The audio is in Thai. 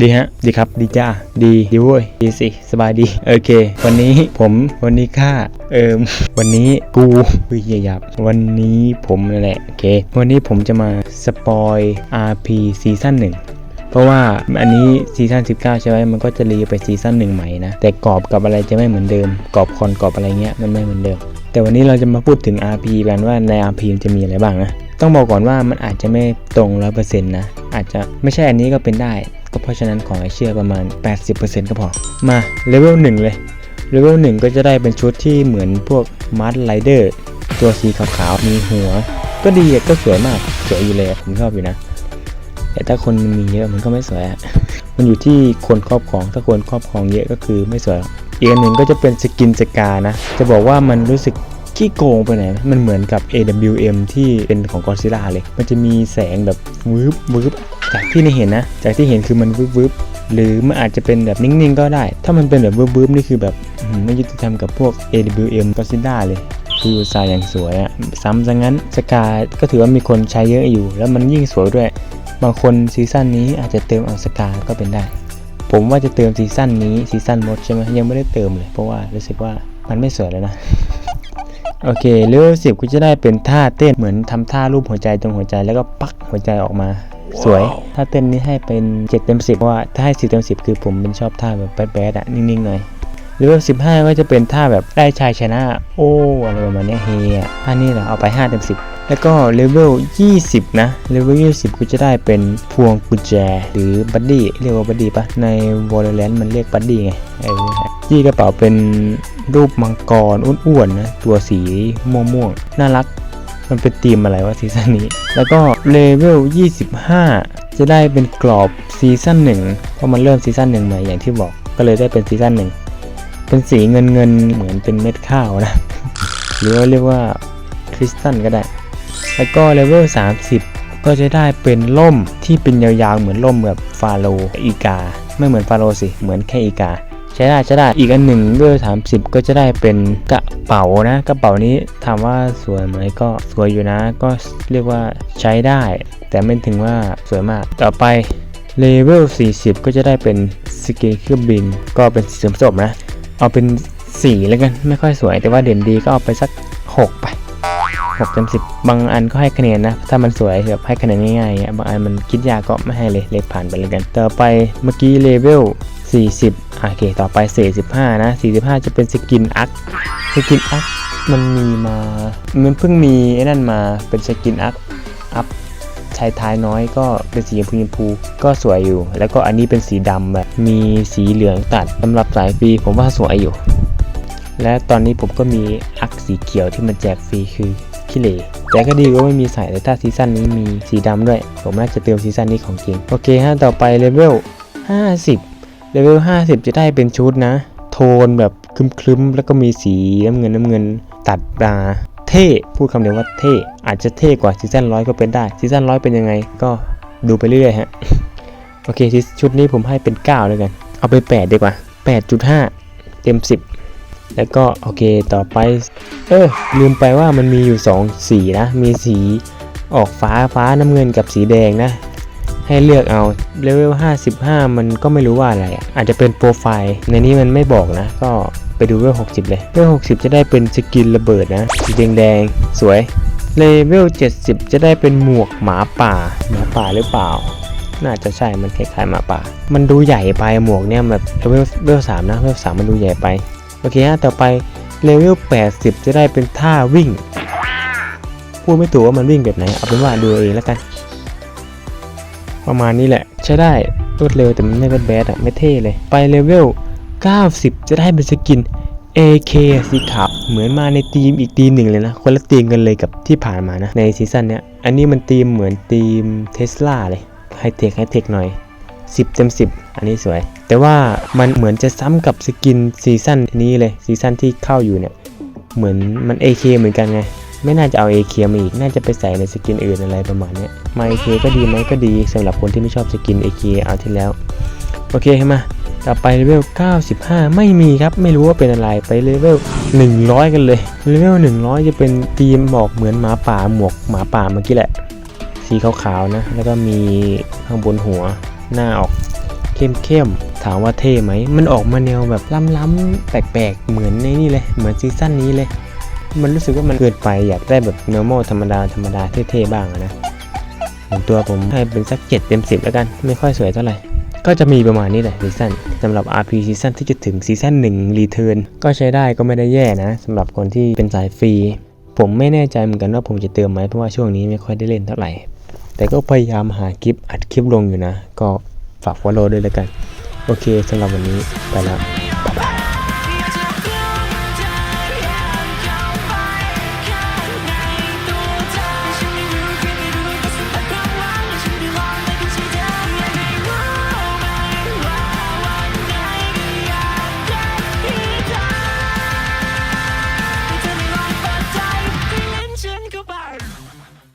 ดีฮะ ดีครับ ดีจ้า ดี ดีเว้ย ดีสิ สบายดี โอเค วันนี้ผม วันนี้ข้า เอิมวันนี้กูอุ้ยหยาบวันนี้ผมนั่นแหละ โอเค วันนี้ผมจะมาสปอย RP ซีซั่นหนึ่งเพราะว่าอันนี้ซีซั่น19 ใช่ไหมมันก็จะรีไปซีซั่นหนึ่งใหม่นะ แต่กรอบกับอะไรจะไม่เหมือนเดิม กรอบคอนกรอบอะไรเงี้ยมันไม่เหมือนเดิม แต่วันนี้เราจะมาพูดถึง RP กันว่าใน RP จะมีอะไรบ้างนะ ต้องบอกก่อนว่ามันอาจจะไม่ตรง100%นต์นะ อาจจะไม่ใช่อันนี้ก็เป็นได้ ราะฉะนั้นขอให้เชื่อประมาณ 80%ก็พอ มาเลเวล1เลยเลเวล1ก็จะได้เป็นชุดที่เหมือนพวกมาร์ r ไรเดอร์ตัวสีขาวๆมีหัว ก็ดีก็สวยมากสวยอยู่เลยอะผมชอบอยู่นะ แต่ถ้าคนมันมีเยอะมันก็ไม่สวยอะมันอยู่ที่คนครอบครองถ้าคนครอบครองเยอะก็คือไม่สวยอีกอันหนึ่งก็จะเป็นสกินสกานะ จะบอกว่ามันรู้สึกขี้โกงไปไหน มันเหมือนกับ AWM ที่เป็นของ Godzilla เลย มันจะมีแสงแบบวืบวืบ จากที่ในเห็นนะ จากที่เห็นคือมันวืบวืบหรือมันอาจจะเป็นแบบนิ่งๆก็ได้ ถ้ามันเป็นแบบวืบวืบนี่คือแบบไม่ยุติธรรมกับพวก AWM Godzilla เลยคืออุตสาห์อย่างสวยอะซ้ำซะงั้นสกาก็ถือว่ามีคนใช้เยอะอยู่ แล้วมันยิ่งสวยด้วย บางคนซีซั่นนี้อาจจะเติมเอาสกาก็เป็นได้ ผมว่าจะเติมซีซั่นนี้ซีซั่นมดใช่ไหมยังไม่ได้เติมเลย เพราะว่ารู้สึกว่ามันไม่สวยแล้วนะ โอเคเลเวลสิบก็จะได้เป็นท่าเต้นเหมือนทำท่ารูปหัวใจตรงหัวใจแล้วก็ปักหัวใจออกมา สวยท่าเต้นนี้ให้เป็น 7 เต็ม 10 เพราะว่าถ้าให้ 10 เต็ม 10 คือผมเป็นชอบท่าแบบแบดๆอะนิ่งๆหน่อยเลเวล15 ก็จะเป็นท่าแบบได้ชายชนะ โอ้อะไรประมาณนี้เฮียท่านี้เหรอเอาไป 5 เต็ม 10 แล้วก็เลเวล 20 นะ เลเวล 20 ก็จะได้เป็นพวงกุญแจ หรือบัดดี้ เรียกว่าบัดดี้ปะใน Valorant มันเรียกบัดดี้ไงเออที่กระเป๋าเป็นรูปมังกรอ้วนๆนะ ตัวสีม่วงๆ น่ารัก มันเป็นธีมอะไรวะซีซั่นนี้ แล้วก็เลเวล 25 จะได้เป็นกรอบซีซั่นหนึ่งเพราะมันเริ่มซีซั่นหนึ่งใหม่อย่างที่บอกก็เลยได้เป็นซีซั่นหนึ่งเป็นสีเงินเงินเหมือนเป็นเม็ดข้าวนะ หรือว่าเรียกว่าคริสตัลก็ได้ แล้วก็เลเวล 30 ก็จะได้เป็นล่มที่เป็นยาวๆเหมือนล่มแบบฟาโรอีกา ไม่เหมือนฟาโรสิเหมือนแค่อีกา ช้ได้ใช้ได้อีกอันหนึ่งเลเวล30 ก็จะได้เป็นกระเป๋านะ กระเป๋านี้ถามว่าสวยไหมก็สวยอยู่นะ ก็เรียกว่าใช้ได้ แต่ไม่ถึงว่าสวยมากต่อไปเลเวล 40 ก็จะได้เป็นสกินเครื่องบิน ก็เป็นสีสมนะ เอาเป็นสีแล้วกันไม่ค่อยสวยแต่ว่าเด่นดีก็เอาไปสัก 6 ไป6เต็ม10บางอันก็ให้คะแนนนะ ถ้ามันสวยแบบให้คะแนนง่ายๆบางอันมันคิดยากก็ไม่ให้เลยเลยผ่านไปเลยกัน ต่อไปเมื่อกี้เลเวล 40โอเค ต่อไป 45 นะ 45 จะเป็นสกินอัคสกินอัคมันมีมา มันเพิ่งมีไอ้นั่นมา เป็นสกินอัคอัพชายท้ายน้อยก็เป็นสีชมพูชมพูก็สวยอยู่ แล้วก็อันนี้เป็นสีดำแบบมีสีเหลืองตัดสำหรับสายฟรีผมว่าสวยอยู่ และตอนนี้ผมก็มีอักสีเขียวที่มันแจกฟรีคือคิเลแต่ก็ดีว่าไม่มีใส่แต่ถ้าซีซั่นนี้มีสีดำด้วย ผมน่าจะเติมซีซั่นนี้ของจริง โอเคฮะต่อไปเลเวล50 เลเวล50 จะได้เป็นชุดนะ โทนแบบคลึ้มๆ แล้วก็มีสีน้ำเงินน้ำเงินตัดมาเท่ พูดคำเดียวว่าเท่ อาจจะเท่กว่าซีซั่นร้อยก็เป็นได้ซีซั่นร้อยเป็นยังไงก็ดูไปเรื่อยฮะ โอเคชุดนี้ผมให้เป็น9เลยกัน เอาไป 8 ดีกว่า 8.5 เต็ม 10 แล้วก็โอเคต่อไป เออ ลืมไปว่ามันมีอยู่ 2 สีนะ มีสีออกฟ้าฟ้าน้ำเงินกับสีแดงนะ ให้เลือกเอาเลเวล55 มันก็ไม่รู้ว่าอะไร อาจจะเป็นโปรไฟล์ในนี้มันไม่บอกนะ ก็ไปดูเลเวล60 เลยเลเวล60 จะได้เป็นสกินระเบิดนะสีแดงๆสวยเลเวล70 จะได้เป็นหมวกหมาป่าหมาป่าหรือเปล่า น่าจะใช่มันคล้ายๆหมาป่า มันดูใหญ่ไปหมวกเนี่ยแบบเลเวลเลเวล3นะเลเวล3มันดูใหญ่ไปโอเคฮะต่อไปเลเวล80 จะได้เป็นท่าวิ่งพูดไม่ถูกว่ามันวิ่งแบบไหน เอาเป็นว่าดูเองแล้วกัน ประมาณนี้แหละ ใช้ได้รวดเร็วแต่มันไม่แบดแบดอะไม่เท่เลย ไปเลเวล 90 จะได้เป็นสกิน AK สีขาวเหมือนมาในทีมอีกทีมหนึ่งเลยนะ คนละทีมกันเลยกับที่ผ่านมานะ ในซีซั่นเนี้ย อันนี้มันทีมเหมือนทีมเทสลาเลยไฮเทคไฮเทคหน่อย 10 เต็ม 10 อันนี้สวย แต่ว่ามันเหมือนจะซ้ำกับสกินซีซั่นนี้เลยซีซั่นที่เข้าอยู่เนี่ย เหมือนมัน AK เหมือนกันไง ไม่น่าจะเอา AK มาอีก น่าจะไปใส่ในสกินอื่นอะไรประมาณนี้มา AK ก็ดีไหมก็ดีสำหรับคนที่ไม่ชอบสกิน AK เคเอาที่แล้ว โอเคมาต่อไปเลเวล 95 ไม่มีครับ ไม่รู้ว่าเป็นอะไร ไปเลเวล 100 กันเลย เลเวล 100 จะเป็นทีมบอกเหมือนหมาป่าหมวกหมาป่าเมื่อกี้แหละ สีขาวๆนะ แล้วก็มีข้างบนหัว หน้าออกเข้มๆ ถามว่าเท่ไหม มันออกมาแนวแบบล้ำๆ แปลกๆ เหมือนในนี่เลย เหมือนซีซั่นนี้เลย มันรู้สึกว่ามันเกินไปอยากได้แบบ normal ธรรมดาธรรมดาเท่ๆบ้างอะนะส่วนตัวผมให้เป็นสัก7เต็ม10แล้วกัน ไม่ค่อยสวยเท่าไหร่ ก็จะมีประมาณนี้แหละซีซั่นสำหรับ RP ซีซั่นที่จะถึงซีซั่น1 Return ก็ใช้ได้ก็ไม่ได้แย่นะสำหรับคนที่เป็นสายฟรี ผมไม่แน่ใจเหมือนกันว่าผมจะเติมไหมเพราะว่าช่วงนี้ไม่ค่อยได้เล่นเท่าไหร่ แต่ก็พยายามหาคลิปอัดคลิปลงอยู่นะ ก็ฝาก follow ด้วยแล้วกัน โอเคสำหรับวันนี้ไปแล้ว